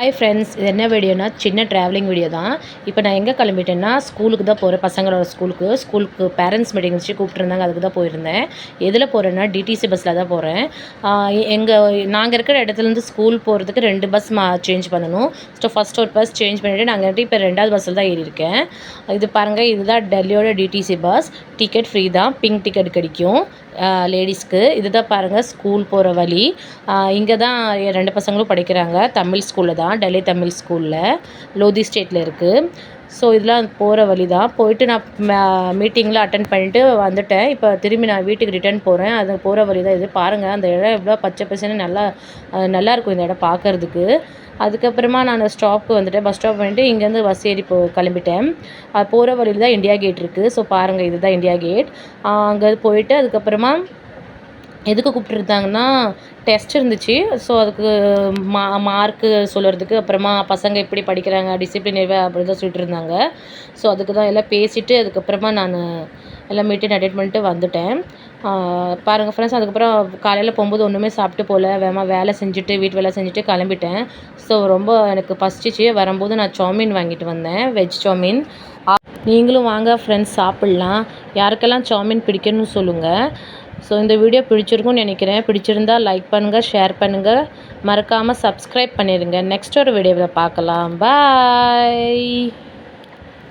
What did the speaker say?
Hi friends இது என்ன வீடியோனா சின்ன ட்ராவலிங் வீடியோ தான். இப்போ நான் எங்கே கிளம்பிட்டேன்னா ஸ்கூலுக்கு தான் போகிறேன் பசங்களோட ஸ்கூலுக்கு ஸ்கூலுக்கு பேரண்ட்ஸ் மீட்டிங் வச்சு கூப்பிட்டுருந்தாங்க அதுக்கு தான் போயிருந்தேன். எதில் போகிறேன்னா டிடிசி பஸ்ஸில் தான் போகிறேன் எங்கள் நாங்கள் இருக்கிற இடத்துலேருந்து ஸ்கூல் போகிறதுக்கு ரெண்டு பஸ் மா சேஞ்ச் பண்ணணும். ஸோ ஃபஸ்ட் ஒரு பஸ் சேஞ்ச் பண்ணிவிட்டு நாங்கள் இப்போ ரெண்டாவது பஸ்ஸில் தான் ஏறியிருக்கேன் இது பாருங்கள் இதுதான் டெல்லியோட டிடிசி பஸ் டிக்கெட் ஃப்ரீ தான். பிங்க் டிக்கெட் கிடைக்கும். லேடிஸ்க்கு இதுதான் பாருங்கள் ஸ்கூல் போகிற வழி. இங்கே தான் ரெண்டு பசங்களும் படிக்கிறாங்க தமிழ் ஸ்கூலில் தான். டெல்லி தமிழ் ஸ்கூலில் லோதி ஸ்டேட்டில் இருக்குது ஸோ இதெல்லாம் போகிற வழி தான் போயிட்டு நான் மீட்டிங்கில் அட்டன் பண்ணிட்டு வந்துட்டேன். இப்போ திரும்பி நான் வீட்டுக்கு ரிட்டர்ன் போகிறேன் அது போகிற வழி தான் இது. பாருங்கள் அந்த இடம் எவ்வளோ பச்சை பசன்னு நல்லா நல்லாயிருக்கும் இந்த இடம் பார்க்குறதுக்கு. அதுக்கப்புறமா நான் ஸ்டாப்புக்கு வந்துட்டேன். பஸ் ஸ்டாப் பண்ணிட்டு இங்கேருந்து பஸ் ஏறி போ கிளம்பிட்டேன். அது போகிற வழியில் தான் இந்தியா கேட் இருக்குது ஸோ பாருங்கள் இதுதான் இந்தியா கேட் அங்கே போயிட்டு அதுக்கப்புறமா எதுக்கு கூப்பிட்டுருந்தாங்கன்னா டெஸ்ட் இருந்துச்சு. ஸோ அதுக்கு மா மார்க்கு சொல்கிறதுக்கு அப்புறமா பசங்க எப்படி படிக்கிறாங்க டிசிப்ளின் அப்படி தான் சொல்லிட்டு இருந்தாங்க. ஸோ அதுக்கு தான் எல்லாம் பேசிவிட்டு அதுக்கப்புறமா நான் எல்லாம் மீட்டிங் அட்டெண்ட் பண்ணிட்டு வந்துட்டேன். பாருங்கள் ஃப்ரெண்ட்ஸ் அதுக்கப்புறம் காலையில் போகும்போது ஒன்றுமே சாப்பிட்டு போகல வேமா வேலை செஞ்சுட்டு வீட்டு வேலை செஞ்சுட்டு கிளம்பிட்டேன். ஸோ ரொம்ப எனக்கு பசிச்சிச்சு. வரும்போது நான் சாமின் வாங்கிட்டு வந்தேன். வெஜ் சாமின் நீங்களும் வாங்க ஃப்ரெண்ட்ஸ் சாப்பிட்லாம். யாருக்கெல்லாம் சாமின் பிடிக்கும்னு சொல்லுங்கள் ஸோ இந்த வீடியோ பிடிச்சிருக்கும்னு நினைக்கிறேன். பிடிச்சிருந்தா லைக் பண்ணுங்கள் ஷேர் பண்ணுங்கள் மறக்காமல் சப்ஸ்கிரைப் பண்ணிடுங்க நெக்ஸ்ட் ஒரு வீடியோவில் பார்க்கலாம். பாய்